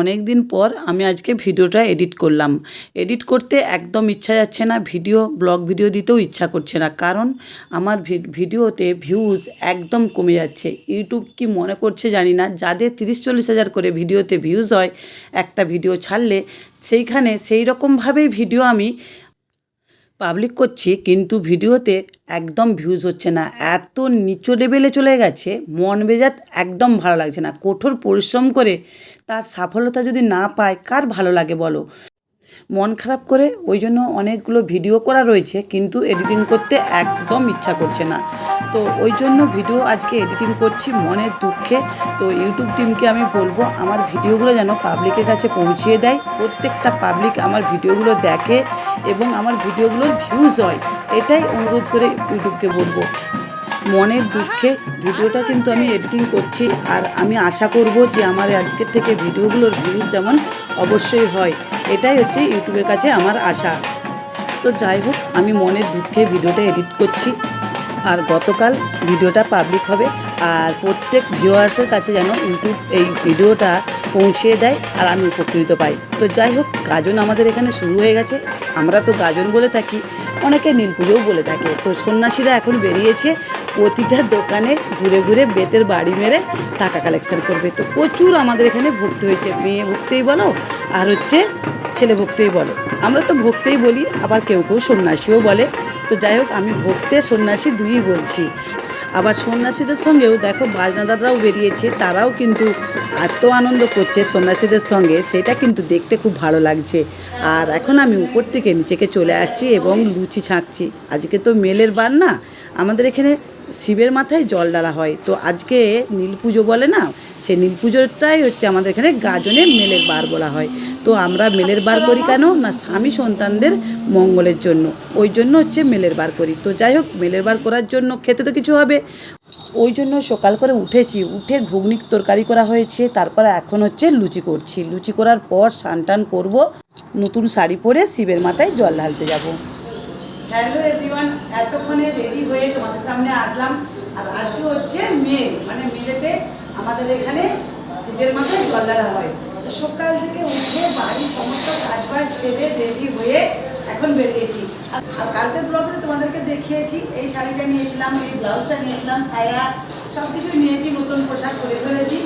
অনেক দিন পর আমি আজকে ভিডিওটা এডিট করলাম। এডিট করতে একদম ইচ্ছা যাচ্ছে না, ভিডিও ব্লগ ভিডিও দিতেও ইচ্ছা করছে না। কারণ আমার ভিডিওতে ভিউজ একদম কমে যাচ্ছে। ইউটিউব কি মনে করছে জানি না। যাদের তিরিশ চল্লিশ হাজার করে ভিডিওতে ভিউজ হয়, একটা ভিডিও ছাড়লে সেইখানে সেই রকমভাবেই ভিডিও আমি পাবলিক করছি, কিন্তু ভিডিওতে একদম ভিউজ হচ্ছে না। এত নিচু লেভেলে চলে গেছে, মন বেজাত একদম ভালো লাগছে না। কঠোর পরিশ্রম করে তার সফলতা যদি না পায়, কার ভালো লাগে বলো? মন খারাপ করে ওই জন্য অনেকগুলো ভিডিও করা রয়েছে, কিন্তু এডিটিং করতে একদম ইচ্ছা করছে না। তো ওই জন্য ভিডিও আজকে এডিটিং করছি মনের দুঃখে। তো ইউটিউব টিমকে আমি বলব, আমার ভিডিওগুলো যেন পাবলিকের কাছে পৌঁছিয়ে দেয়। প্রত্যেকটা পাবলিক আমার ভিডিওগুলো দেখে এবং আমার ভিডিওগুলোর ভিউজ হয়। এটাই অনুরোধ করে ইউটিউবকে বলব। মনের দুঃখে ভিডিওটা কিন্তু আমি এডিটিং করছি আর আমি আশা করব যে আমার আজকের থেকে ভিডিওগুলোর ভিউজ যেমন অবশ্যই হয়, এটাই হচ্ছে ইউটিউবের কাছে আমার আশা। তো যাই হোক, আমি মনের দুঃখে ভিডিওটা এডিট করছি আর গতকাল ভিডিওটা পাবলিক হবে আর প্রত্যেক ভিউয়ার্সের কাছে যেন ইউটিউব এই ভিডিওটা পৌঁছিয়ে দেয় আর আমি উপকৃত পাই। তো যাই হোক, গাজন আমাদের এখানে শুরু হয়ে গেছে। আমরা তো গাজন বলে থাকি, অনেকে নীল পুজোও বলে থাকে। তো সন্ন্যাসীরা এখন বেরিয়েছে প্রতিটা দোকানে ঘুরে ঘুরে বেতের বাড়ি মেরে টাকা কালেকশন করবে। তো প্রচুর আমাদের এখানে ভর্তি হয়েছে। মেয়ে ভক্তেই বলো আর হচ্ছে ছেলে ভক্তেই বলো। আমরা তো ভক্তেই বলি, আবার কেউ কেউ সন্ন্যাসীও বলে। তো যাই হোক, আমি ভক্তে সন্ন্যাসী দুই বলছি। আবার সন্ন্যাসীদের সঙ্গেও দেখো বাজনাদাররাও বেরিয়েছে, তারাও কিন্তু এত আনন্দ করছে সন্ন্যাসীদের সঙ্গে, সেটা কিন্তু দেখতে খুব ভালো লাগছে। আর এখন আমি উপর থেকে নিচেকে চলে আসছি এবং লুচি ছাঁকছি। আজকে তো মেলের বার না আমাদের এখানে শিবের মাথায় জল ডালা হয়। তো আজকে নীল পুজো বলে না সেই নীল পুজোটাই হচ্ছে আমাদের এখানে গাজনে মেলের বার বলা হয়। তো আমরা মেলের বার করি কেন? না স্বামী সন্তানদের মঙ্গলের জন্য। ওই জন্য হচ্ছে মেলের বার করি। তো যাই হোক মেলের বার করার জন্য খেতে তো কিছু হবে। ওই জন্য সকাল করে উঠেছি। উঠে ঘুগনি তরকারি করা হয়েছে। তারপরে এখন হচ্ছে লুচি করছি। লুচি করার পর স্নান টান করব। নতুন শাড়ি পরে শিবের মাথায় জল ঢালতে যাব। হ্যালো এভরিওয়ান এতক্ষণে রেডি হয়ে তোমাদের সামনে আসলাম। আর আজকে হচ্ছে মেল মানে মেলেতে আমাদের এখানে শিবের মাথায় জল ঢালা হয়। তো সকাল থেকে উঠে বাড়ির সমস্ত কাজবাজ সেরে রেডি হয়ে এখন বেরিয়েছি। আর কালকের ব্লগে তোমাদেরকে দেখিয়েছি। এই শাড়িটা নিয়েছিলাম, এই ব্লাউজটা নিয়েছিলাম, সায়া সব কিছু নিয়েছি, নতুন পোশাক পরে ফেলেছি।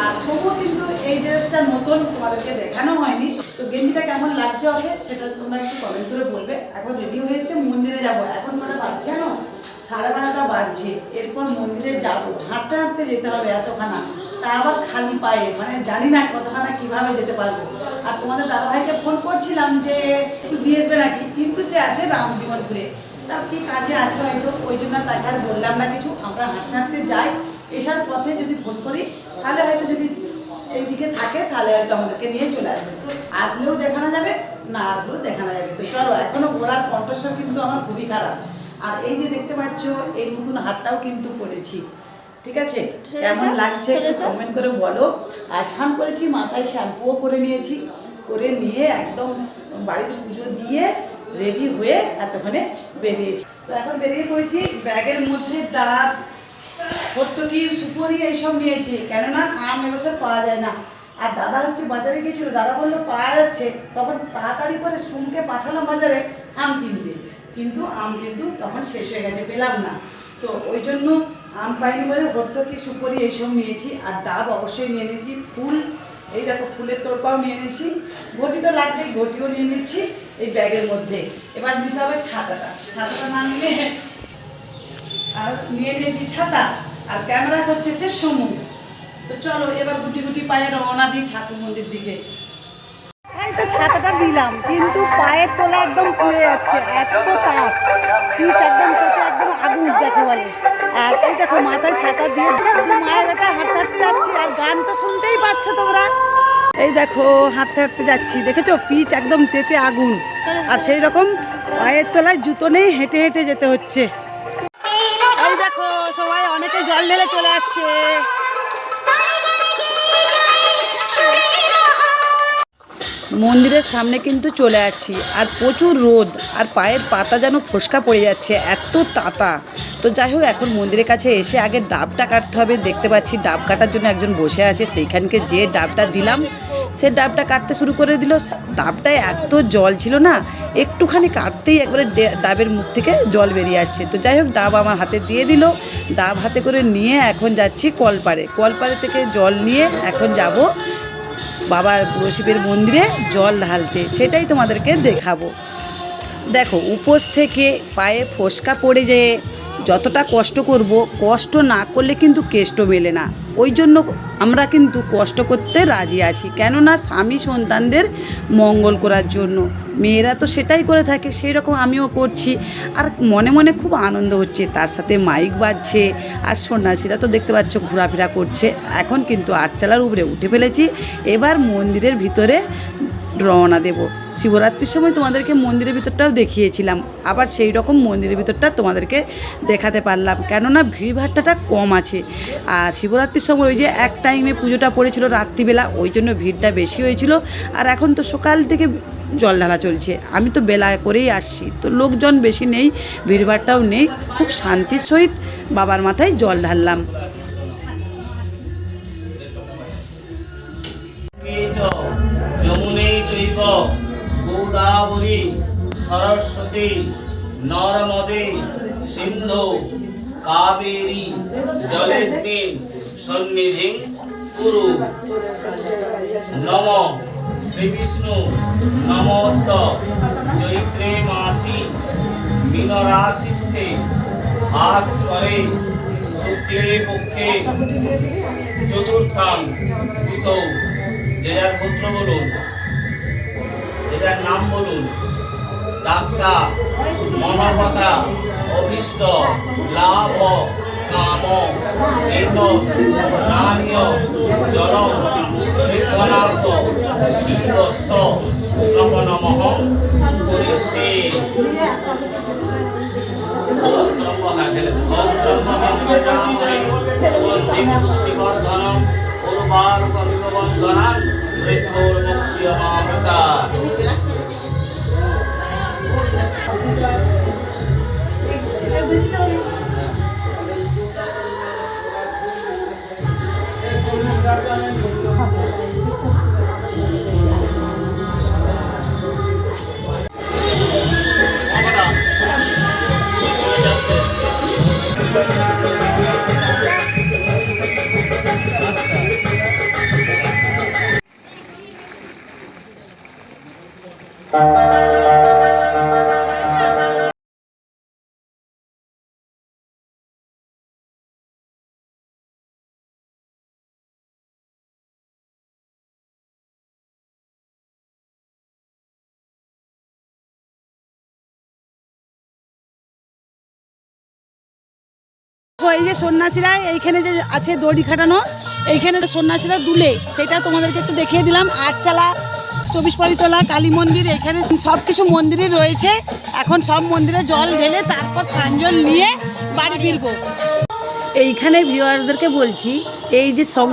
আর সবও কিন্তু এই ড্রেসটা নতুন তোমাদেরকে দেখানো হয়নি। তো গেঞ্জিটা কেমন লাগছে ওকে সেটা তোমরা একটু কমেন্ট করে বলবে। এখন রেডি হয়েছে, মন্দিরে যাব। এখন মানে বাজছে জানো? সাড়ে বারোটা বাজছে। এরপর মন্দিরে যাব। হাঁটতে হাঁটতে যেতে হবে এতখানা। তা আবার খালি পায়ে মানে জানি না কতখানা কীভাবে যেতে পারব। আর তোমাদের দাদাভাইকে ফোন করছিলাম যে, একটু দিয়ে আসবে নাকি? কিন্তু সে আছে রামজীবনপুরে তার কি কাজে আছে হয়তো? ওই জন্য তাকে আর বললাম না কিছু। আমরা হাঁটতে হাঁটতে যাই। এসার পথে যদি ফোন করি, তাহলে হয়তো যদি এইদিকে থাকে তাহলে হয়তো আমাদেরকে নিয়ে চলে আসবে। তো আসলেও দেখানো যাবে না আসলেও দেখানো যাবে। তো চলো এখনও গোড়ার কণ্ঠস্বর কিন্তু আমার খুবই খারাপ। আর এই যে দেখতে পাচ্ছ এই নতুন হাতটাও কিন্তু পরেছি। ঠিক আছে? কেমন লাগছে কমেন্ট করে বলো। আর স্নান করেছি মাথায় শ্যাম্পুও করে নিয়েছি। করে নিয়ে একদম বাড়ির পুজো দিয়ে রেডি হয়ে এতক্ষণে বেরিয়েছি। তো এখন বেরিয়ে পড়েছি ব্যাগের মধ্যে ডাব ভর্তুকি সুপুরি এইসব নিয়েছি, কেননা আম এবছর পাওয়া যায় না। আর দাদা হচ্ছে বাজারে গিয়েছিল, দাদা বলল পাওয়া যাচ্ছে, তখন তাড়াতাড়ি করে সুমকে পাঠালাম বাজারে, আম কিনতে। কিন্তু আম কিন্তু তখন শেষ হয়ে গেছে, পেলাম না। তো ওই জন্য আম পাইনি বলে ভর্তুকি সুপুরি এইসব নিয়েছি, আর ডাব অবশ্যই নিয়ে নিয়েছি ফুল, এই দেখো ফুলের তোরপাও নিয়ে নিয়েছি ঘটি তো লাগবেই ঘটিও নিয়ে নিচ্ছি, এই ব্যাগের মধ্যে। এবার নিতে হবে ছাতাটা। ছাতাটা না নিলে আর নিয়ে নিয়েছি ছাতা, আর ক্যামেরা হচ্ছে যে সমু। তো চলো, এবার গুটি গুটি পায়ে রওনা দিই ঠাকুর মন্দির দিকে। তো ছাতাটা দিলাম, কিন্তু পায়ের তোলা একদম পুড়ে যাচ্ছে, এত তাপ। পিচ একদম তোতে একদম আগুন, যাকে বলে। আর এই দেখো, মাথায় ছাতা দিয়ে মায়ের বেটা হাঁটতে হাঁটতে যাচ্ছি, আর গান তো শুনতেই পাচ্ছ তোমরা। এই দেখো হাঁটতে হাঁটতে যাচ্ছি, দেখেছ? পিচ একদম তেতে আগুন। আর সেই রকম পায়ের তলায় জুতো নেই হেঁটে হেঁটে যেতে হচ্ছে। অনেকে জল ঢেলে চলে আসছে। মন্দিরের সামনে কিন্তু চলে আসছি, আর প্রচুর রোদ, আর পায়ের পাতা যেন ফোসকা পড়ে যাচ্ছে, এত তাতা। তো যাই হোক, এখন মন্দিরের কাছে এসে আগে ডাবটা কাটতে হবে, দেখতে পাচ্ছি ডাব কাটার জন্য একজন বসে আছে, সেইখানকে যে ডাবটা দিলাম সে ডাবটা কাটতে শুরু করে দিল। ডাবটায় এত জল ছিল না, একটুখানি কাটতেই একবারে ডাবের মুখ থেকে জল বেরিয়ে আসছে। তো যাই হোক, ডাব আমার হাতে দিয়ে দিল। ডাব হাতে করে নিয়ে এখন যাচ্ছি কলপাড়ে। কলপাড়ে থেকে জল নিয়ে এখন যাব বাবার শিবের মন্দিরে জল ঢালতে। সেটাই তোমাদেরকে দেখাবো। দেখো, উপোস থেকে পায়ে ফোসকা পড়ে যেয়ে যতটা কষ্ট করব, কষ্ট না করলে কিন্তু কেষ্ট মেলে না। ওই জন্য আমরা কিন্তু কষ্ট করতে রাজি আছি। কেননা স্বামী সন্তানদের মঙ্গল করার জন্য। মেয়েরা তো সেটাই করে থাকে, সেই রকম আমিও করছি। আর মনে মনে খুব আনন্দ হচ্ছে, তার সাথে মাইক বাজছে। আর সন্ন্যাসীরা তো দেখতে পাচ্ছ ঘোরাফেরা করছে। এখন কিন্তু আটচালার উপরে উঠে ফেলেছি। এবার মন্দিরের ভিতরে রওনা দেব। শিবরাত্রির সময় তোমাদেরকে মন্দিরের ভিতরটাও দেখিয়েছিলাম। আবার সেই রকম মন্দিরের ভিতরটা তোমাদেরকে দেখাতে পারলাম। কেননা ভিড়ভাট্টাটা কম আছে। আর শিবরাত্রির সময় ওই যে এক টাইমে পুজোটা পড়েছিল রাত্রিবেলা, ওই জন্য ভিড়টা বেশি হয়েছিল। আর এখন তো সকাল থেকে জল ঢালা চলছে। আমি তো বেলা করেই আসছি। তো লোকজন বেশি নেই ভিড়ভাট্টাও নেই। খুব শান্তির সহিত বাবার মাথায় জল ঢাললাম। সরস্বতী, নর্মদে, সিন্ধু, কাবেরী জলেস্মিন সন্নিধিং, কুরু। নম শ্রীবিষ্ণু নমোত্ত চৈত্রে মাসি। মীনরাশিস্তে ভাস্করে। শুক্লে পক্ষে। চতুর্থাং যে যার পুত্র বলুন। যে যার নাম বলুন। দাসা মনবতা অভীষ্ট লাভ কাম এত স্নানীয় জল নির্ধনার্থ শিবস্ব শ্রবণমহং কর্মবন্ধনান মৃত্যুর্মুক্ষ্যমামতা দেখো, এই যে সন্ন্যাসীরা, এইখানে যে আছে দড়ি খাটানো, এইখানে সন্ন্যাসীরা দুলে। সেটা তোমাদেরকে একটু দেখিয়ে দিলাম। আটচালা, চব্বিশ পরিতলা, কালী মন্দির, এখানে সব কিছু মন্দিরই রয়েছে। এখন সব মন্দিরে জল ঢেলে তারপর সাঞ্জল নিয়ে বাড়ি ফিরবো। এইখানে ভিউয়ার্সদেরকে বলছি, এই যে সং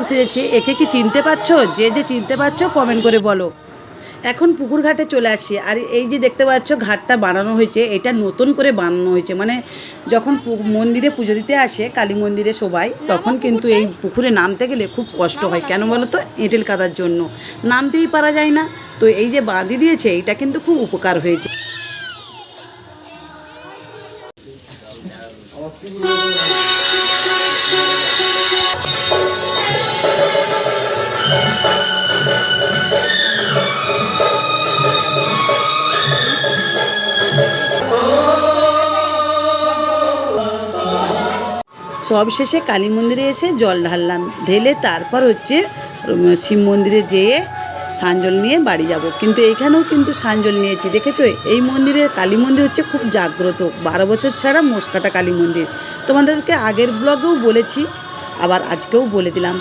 একে কি চিনতে পারছ? যে যে চিনতে পারছ কমেন্ট করে বলো। এখন পুকুর ঘাটে চলে আসি। আর এই যে দেখতে পাচ্ছ ঘাটটা বানানো হয়েছে এটা নতুন করে বানানো হয়েছে। মানে যখন মন্দিরে পুজো দিতে আসে কালী মন্দিরে সবাই তখন কিন্তু এই পুকুরে নামতে গেলে খুব কষ্ট হয়। কেন বলো তো এঁটেল কাদার জন্য। নামতেই পারা যায় না। তো এই যে বাঁধি দিয়েছে এটা কিন্তু খুব উপকার হয়েছে। সব শেষে কালী মন্দিরে এসে জল ঢাললাম। ঢেলে তারপর হচ্ছে শিব মন্দিরে যেয়ে সাঞ্জল নিয়ে বাড়ি যাব। কিন্তু এইখানেও কিন্তু সাঞ্জল নিয়েছি, দেখেছ? এই মন্দিরের কালী মন্দির হচ্ছে খুব জাগ্রত। বারো বছর ছাড়া মোসকাটা কালী মন্দির। তোমাদেরকে আগের ব্লগেও বলেছি, আবার আজকেও বলে দিলাম।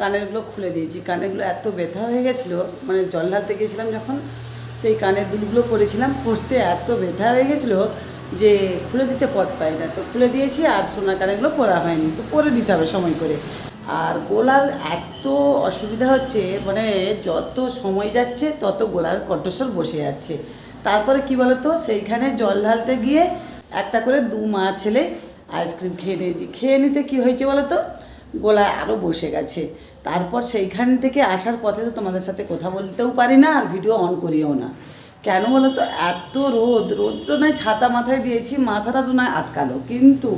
কানেরগুলো খুলে দিয়েছি। কানেরগুলো এত ব্যথা হয়ে গেছিল মানে জল ঢালতে গেছিলাম যখন, সেই কানের দুলগুলো পরেছিলাম পরতে এত ব্যথা হয়ে গেছিল যে খুলে দিতে পথ পাই না। তো খুলে দিয়েছি আর সোনার কানেরগুলো পরা হয়নি। তো পরে দিতে হবে সময় করে। আর গোলার এত অসুবিধা হচ্ছে মানে যত সময় যাচ্ছে, তত গোলার কণ্ঠস্বর বসে যাচ্ছে। তারপরে কি বলতো? সেইখানে জল ঢালতে গিয়ে একটা করে দু মা ছেলে আইসক্রিম খেয়ে নিয়েছি। খেয়ে নিতে কি হয়েছে বলো তো গলায় আরও বসে গেছে। তারপর সেইখান থেকে আসার পথে তো তোমাদের সাথে কথা বলতেও পারি না আর ভিডিও অন করিও না। কেন বলো তো? এত রোদ, রোদ্র নয়, ছাতা মাথায় দিয়েছি, মাথাটা তো নয় আটকালো। কিন্তু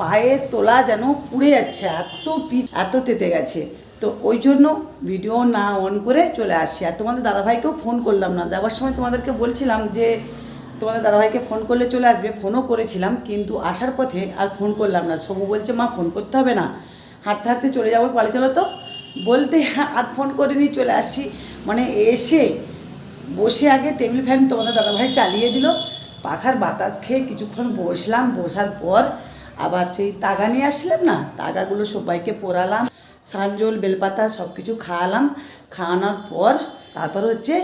পায়ে তোলা যেন পুড়ে যাচ্ছে, এত পিচ, এত তেতে গেছে। তো ওই জন্য ভিডিও না অন করে চলে আসছি। আর তোমাদের দাদাভাইকেও ফোন করলাম না। যাওয়ার সময় তোমাদেরকে বলছিলাম যে, তোমাদের দাদাভাইকে ফোন করলে চলে আসবে ফোনও করেছিলাম, কিন্তু আসার পথে আর ফোন করলাম না। সমু বলছে, মা ফোন করতে হবে না। হাঁটতে হাঁটতে চলে যাব, পালে চলো তো। বলতে আর ফোন করিনি, চলে আসছি। মানে এসে বসে আগে টেবিল ফ্যান তোমাদের দাদাভাই চালিয়ে দিল। পাখার বাতাস খেয়ে কিছুক্ষণ বসলাম, বসার পর আবার সেই তাগা নিয়ে আসলাম না, তাগাগুলো সবাইকে পোড়ালাম, সানজল, বেলপাতা সব কিছু খাওয়ালাম। খাওয়ানোর পর তারপর হচ্ছে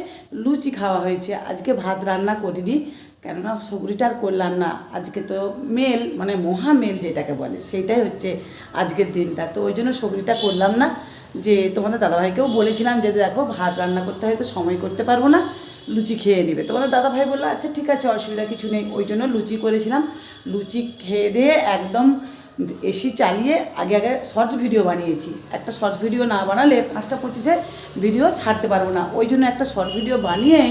লুচি খাওয়া হয়েছে। আজকে ভাত রান্না করিনি, কেননা সবরিটা আর করলাম না। আজকে তো মেল মানে মহা মেল যেটাকে বলে সেইটাই হচ্ছে আজকের দিনটা। তো ওই জন্য সবরিটা করলাম না। যে তোমাদের দাদাভাইকেও বলেছিলাম যে দেখো ভাত রান্না করতে হয়তো সময় করতে পারব না, লুচি খেয়ে নেবে। তোমাদের দাদাভাই বলল আচ্ছা ঠিক আছে, অসুবিধা কিছু নেই। ওই জন্য লুচি করেছিলাম। লুচি খেয়ে দিয়ে একদম এসি চালিয়ে আগে আগে শর্ট ভিডিও বানিয়েছি। একটা শর্ট ভিডিও না বানালে পাঁচটা পঁচিশে ভিডিও ছাড়তে পারব না। ওই জন্য একটা শর্ট ভিডিও বানিয়ে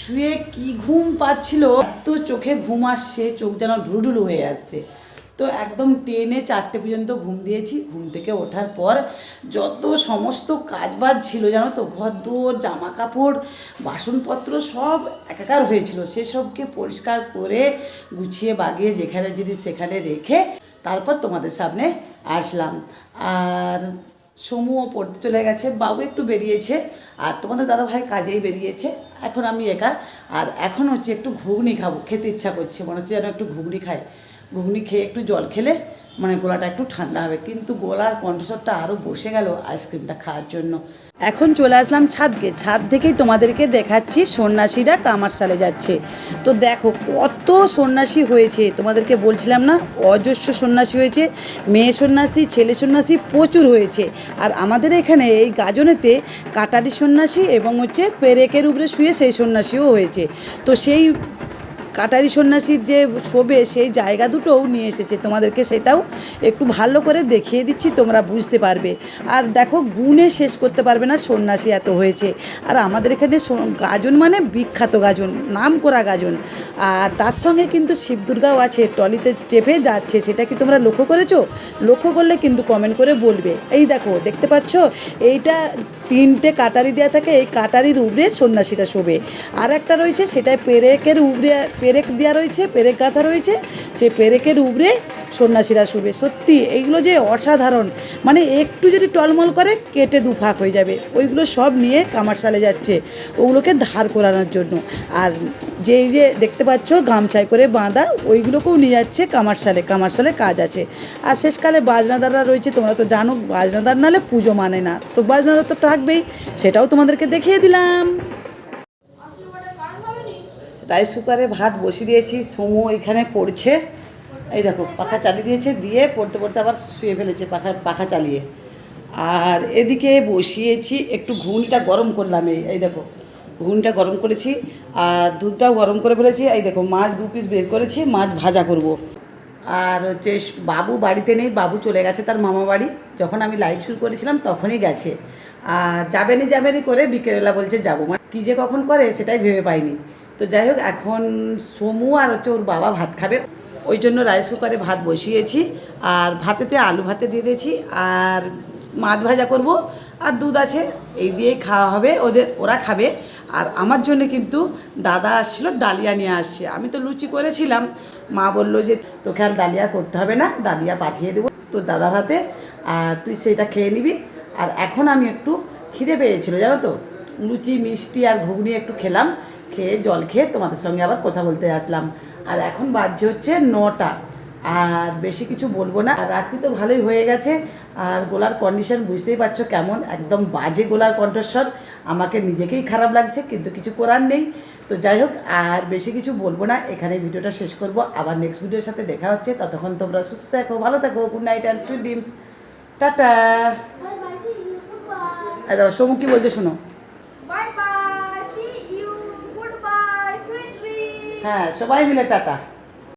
শুয়ে কি ঘুম পাচ্ছিল, এত চোখে ঘুম আসছে, চোখ যেন ঢুলঢুলু হয়ে আসছে। তো একদম টেনে চারটে পর্যন্ত ঘুম দিয়েছি। ঘুম থেকে ওঠার পর যত সমস্ত কাজবাজ ছিল জানো তো ঘর দোর জামা কাপড় বাসনপত্র সব একাকার হয়েছিল। সেসবকে পরিষ্কার করে গুছিয়ে বাগিয়ে যেখানে জিনিস সেখানে রেখে তারপর তোমাদের সামনে আসলাম। আর সমুও পড়তে চলে গেছে, বাবু একটু বেরিয়েছে, আর তোমাদের দাদা ভাই কাজেই বেরিয়েছে। এখন আমি একা, আর এখন হচ্ছে একটু ঘুগনি খাব, খেতে ইচ্ছা করছে, মনে হচ্ছে যেন একটু ঘুগনি খাই। ঘুগনি খেয়ে একটু জল খেলে মানে গলাটা একটু ঠান্ডা হবে। কিন্তু গলার কণ্ঠস্বরটা আরও বসে গেল আইসক্রিমটা খাওয়ার জন্য। এখন চলে আসলাম ছাদকে। ছাদ থেকেই তোমাদেরকে দেখাচ্ছি সন্ন্যাসীরা কামারশালে যাচ্ছে। তো দেখো কত সন্ন্যাসী হয়েছে। তোমাদেরকে বলছিলাম না, অজস্র সন্ন্যাসী হয়েছে, মেয়ে সন্ন্যাসী, ছেলে সন্ন্যাসী প্রচুর হয়েছে। আর আমাদের এখানে এই গাজনেতে কাটারি সন্ন্যাসী এবং হচ্ছে পেরেকের উপরে শুয়ে সেই সন্ন্যাসীও হয়েছে। তো সেই কাটারি সন্ন্যাসীর যে শোবে সেই জায়গা দুটোও নিয়ে এসেছে তোমাদেরকে সেটাও একটু ভালো করে দেখিয়ে দিচ্ছি, তোমরা বুঝতে পারবে। আর দেখো, গুণে শেষ করতে পারবে না সন্ন্যাসী এত হয়েছে। আর আমাদের এখানে গাজন মানে বিখ্যাত গাজন নাম করা গাজন। আর তার সঙ্গে কিন্তু শিব দুর্গাও আছে, টলিতে চেপে যাচ্ছে, সেটা কি তোমরা লক্ষ্য করেছ? লক্ষ্য করলে কিন্তু কমেন্ট করে বলবে। এই দেখো, দেখতে পাচ্ছ? এইটা তিনটে কাটারি দেওয়া থাকে, এই কাটারির উপরে সন্ন্যাসীটা শোবে। আর একটা রয়েছে সেটাই পেরেকের উপরে পেরেক দেওয়া রয়েছে, পেরেক গাঁথা রয়েছে, সেই পেরেকের উপরে সন্ন্যাসীরা শোবে। সত্যি, এইগুলো যে অসাধারণ। মানে একটু যদি টলমল করে, কেটে দুফাক হয়ে যাবে। ওইগুলো সব নিয়ে কামারশালে যাচ্ছে। ওগুলোকে ধার করানোর জন্য। আর যেই যে দেখতে পাচ্ছ, গামছায় করে বাঁধা, ওইগুলোকেও নিয়ে যাচ্ছে কামারশালে। কামারশালে কাজ আছে। আর শেষকালে বাজনাদাররা রয়েছে, তোমরা তো জানো, বাজনাদার নালে পুজো মানে না। তো বাজনাদার তো থাকবেই, সেটাও তোমাদেরকে দেখিয়ে দিলাম। রাইস কুকারে ভাত বসিয়ে দিয়েছি, সমু এখানে পড়ছে। এই দেখো, পাখা চালিয়ে দিয়েছে, দিয়ে পড়তে পড়তে আবার শুয়ে ফেলেছে পাখা পাখা চালিয়ে। আর এদিকে বসিয়েছি, একটু ঘুগনিটা গরম করলাম এই এই দেখো, ঘুগনিটা গরম করেছি আর দুধটাও গরম করে ফেলেছি। এই দেখো, মাছ দু পিস বের করেছি, মাছ ভাজা করব। আর হচ্ছে, বাবু বাড়িতে নেই, বাবু চলে গেছে তার মামা বাড়ি যখন আমি লাইভ শুরু করেছিলাম, তখনই গেছে। আর যাবেনি যাবেনি করে বিকেলবেলা বলছে যাব। মানে কী যে কখন করে সেটাই ভেবে পাইনি। তো যাই হোক, এখন সোমু আর হচ্ছে ওর বাবা ভাত খাবে। ওই জন্য রাইস কুকারে ভাত বসিয়েছি। আর ভাতেতে আলু ভাতে দিয়ে দিয়েছি। আর মাছ ভাজা করব। আর দুধ আছে, এই দিয়েই খাওয়া হবে। ওদের, ওরা খাবে। আর আমার জন্য কিন্তু দাদা আসছিল, ডালিয়া নিয়ে আসছে। আমি তো লুচি করেছিলাম। মা বলল যে, তোকে আর ডালিয়া করতে হবে না, ডালিয়া পাঠিয়ে দেবো তোর দাদার হাতে। আর তুই সেটা খেয়ে নিবি। আর এখন আমি একটু খিদে পেয়েছিল, জানো তো? লুচি, মিষ্টি আর ঘুগনি একটু খেলাম, খেয়ে জল খেয়ে তোমাদের সঙ্গে আবার কথা বলতে আসলাম। আর এখন বাজছে হচ্ছে নটা, আর বেশি কিছু বলব না। আর রাত্রি তো ভালোই হয়ে গেছে, আর গোলার কন্ডিশন বুঝতেই পারছ কেমন? একদম বাজে গোলার কণ্ঠস্বর, আমাকে নিজেকেই খারাপ লাগছে, কিন্তু কিছু করার নেই। তো যাই হোক, আর বেশি কিছু বলব না এখানে ভিডিওটা শেষ করব। আবার নেক্সট ভিডিওর সাথে দেখা হচ্ছে, ততক্ষণ তোমরা সুস্থ থাকো, ভালো থাকো good night and sweet dreams tata. এই দেখো সমু কি বলছে শোনো. হ্যাঁ সবাই মিলে টাটা